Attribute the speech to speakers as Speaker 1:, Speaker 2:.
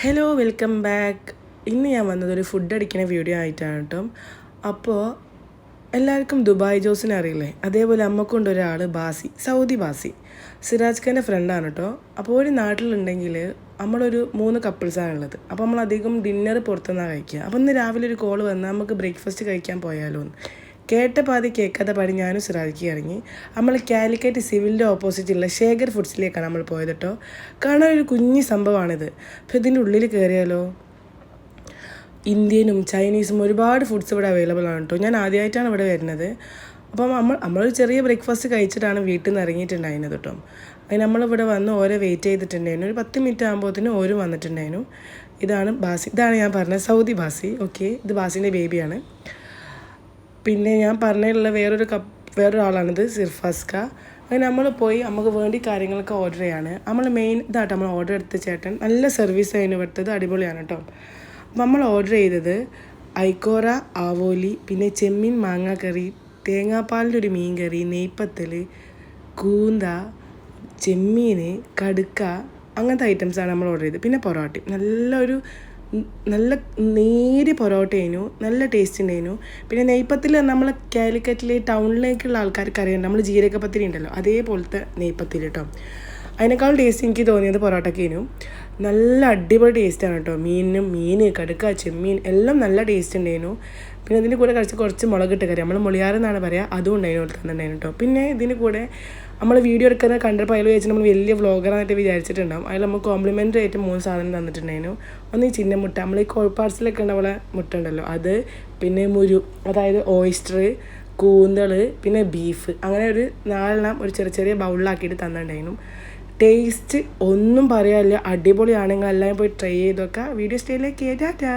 Speaker 1: Hello welcome back ഇന്ന് ഞാൻ വന്നത് ഒരു ഫുഡ് അടിക്കുന്ന വീഡിയോ ആയിട്ടാണ് കേട്ടോ. അപ്പോൾ എല്ലാവർക്കും ദുബായ് ജോസിനെ അറിയില്ലേ? അതേപോലെ അമ്മക്കുണ്ട് ഒരാൾ ബാസി സൗദി ബാസി. സിറാജ് ഖാന്റെ ഫ്രണ്ടാണ് കേട്ടോ. അപ്പോൾ ഒരു നാട്ടിലുണ്ടെങ്കിൽ നമ്മളൊരു മൂന്ന് കപ്പിൾസാണ് ഉള്ളത്. അപ്പോൾ നമ്മൾ അധികം ഡിന്നർ പുറത്തുനിന്നാണ് കഴിക്കുക. അപ്പോൾ ഇന്ന് രാവിലെ ഒരു കോൾ വന്നാൽ നമുക്ക് ബ്രേക്ക്ഫാസ്റ്റ് കഴിക്കാൻ പോയാലോ എന്ന് കേട്ട പാതി കേൾക്കാത്ത പാടി ഞാനും സിറാജിക്ക് ഇറങ്ങി. നമ്മൾ കാലിക്കറ്റ് സിവിലിന്റെ ഓപ്പോസിറ്റുള്ള ശേഖർ ഫുഡ്സിലേക്കാണ് നമ്മൾ പോയത് കേട്ടോ കാണാൻ ഒരു കുഞ്ഞു സംഭവമാണിത് അപ്പോൾ ഇതിന്റെ ഉള്ളിൽ കയറിയാലോ ഇന്ത്യനും ചൈനീസും ഒരുപാട് ഫുഡ്സ് ഇവിടെ അവൈലബിൾ ആണ് കേട്ടോ ഞാൻ ആദ്യമായിട്ടാണ് ഇവിടെ വരുന്നത്. അപ്പം നമ്മൾ നമ്മളൊരു ചെറിയ ബ്രേക്ക്ഫാസ്റ്റ് കഴിച്ചിട്ടാണ് വീട്ടിൽ നിന്ന് ഇറങ്ങിയിട്ടുണ്ടായിരുന്നത് കേട്ടോ അതിന് നമ്മളിവിടെ വന്ന് ഓരോ വെയിറ്റ് ചെയ്തിട്ടുണ്ടായിരുന്നു. ഒരു പത്ത് മിനിറ്റ് ആകുമ്പോഴത്തേനും ഓരോ വന്നിട്ടുണ്ടായിരുന്നു. ഇതാണ് ബാസി ഇതാണ് ഞാൻ പറഞ്ഞത് സൗദി ബാസി ഓക്കെ ഇത് ബാസിന്റെ ബേബിയാണ് പിന്നെ ഞാൻ പറഞ്ഞിട്ടുള്ള വേറൊരു കപ്പ് വേറൊരാളാണിത് സിർഫാസ്ക. അങ്ങനെ നമ്മൾ പോയി നമുക്ക് വേണ്ടി കാര്യങ്ങളൊക്കെ ഓർഡർ ചെയ്യാണ്. നമ്മൾ മെയിൻ ഇതായിട്ട് നമ്മൾ ഓർഡർ എടുത്ത ചേട്ടൻ. നല്ല സർവീസ് അതിന് വിട്ടത് അടിപൊളിയാണ് കേട്ടോ നമ്മൾ ഓർഡർ ചെയ്തത് ഐക്കോറ ആവോലി പിന്നെ ചെമ്മീൻ മാങ്ങ കറി തേങ്ങാപ്പാലിന്റെ ഒരു മീൻ കറി നെയ്പ്പത്തൽ കൂന്ത ചെമ്മീൻ കടുക്ക അങ്ങനത്തെ ഐറ്റംസാണ് നമ്മൾ ഓർഡർ ചെയ്തത്. പിന്നെ പൊറോട്ടയും. നല്ലൊരു നല്ല നേരിയ പൊറോട്ടയായിരുന്നു നല്ല ടേസ്റ്റ് ഉണ്ടായിരുന്നു പിന്നെ നെയ്പ്പത്തിൽ നമ്മൾ കാലിക്കറ്റിൽ ടൗണിലേക്കുള്ള ആൾക്കാർക്ക് അറിയാം നമ്മൾ ജീരകപ്പത്തിരി ഉണ്ടല്ലോ അതേപോലത്തെ നെയ്പ്പത്തിൽ കേട്ടോ അതിനേക്കാൾ ടേസ്റ്റ് എനിക്ക് തോന്നിയത് പൊറോട്ടക്കേനും നല്ല അടിപൊളി ടേസ്റ്റാണ് കേട്ടോ. മീനും മീൻ കടുക്ക ചെമ്മീൻ എല്ലാം നല്ല ടേസ്റ്റ് ഉണ്ടായിരുന്നു. പിന്നെ ഇതിന്റെ കൂടെ കഴിച്ച് കുറച്ച് മുളകിട്ട് കറി. നമ്മൾ മുളിയാറെന്നാണ് പറയുക അതും ഉണ്ടായിരുന്നു തന്നിട്ടുണ്ടായിരുന്നു കേട്ടോ. പിന്നെ ഇതിന് കൂടെ നമ്മൾ വീഡിയോ എടുക്കുന്ന കണ്ടപ്പോൾ അതിൽ വെച്ച് നമ്മൾ വലിയ വ്ളോഗറായിട്ട് വിചാരിച്ചിട്ടുണ്ടാവും. അതിൽ നമുക്ക് കോംപ്ലിമെന്ററി ആയിട്ട് മൂന്ന് സാധനം തന്നിട്ടുണ്ടായിരുന്നു. ഒന്ന് ഈ ചിന്ന മുട്ട. നമ്മൾ ഈ കോഴിപ്പാർസിലൊക്കെ ഉണ്ടാവുള്ള മുട്ട ഉണ്ടല്ലോ അത് പിന്നെ മുരു അതായത് ഓയിസ്റ്റർ കൂന്തൾ പിന്നെ ബീഫ് അങ്ങനെ ഒരു നാലെണ്ണം ഒരു ചെറിയ ചെറിയ ബൗളിലാക്കിയിട്ട് തന്നിട്ടുണ്ടായിരുന്നു. ടേസ്റ്റ് ഒന്നും പറയാനില്ല. അടിപൊളിയാണെങ്കിൽ എല്ലാവരും പോയി ട്രൈ ചെയ്തൊക്കെ. വീഡിയോ സ്റ്റേയിലേക്ക് ടാറ്റാ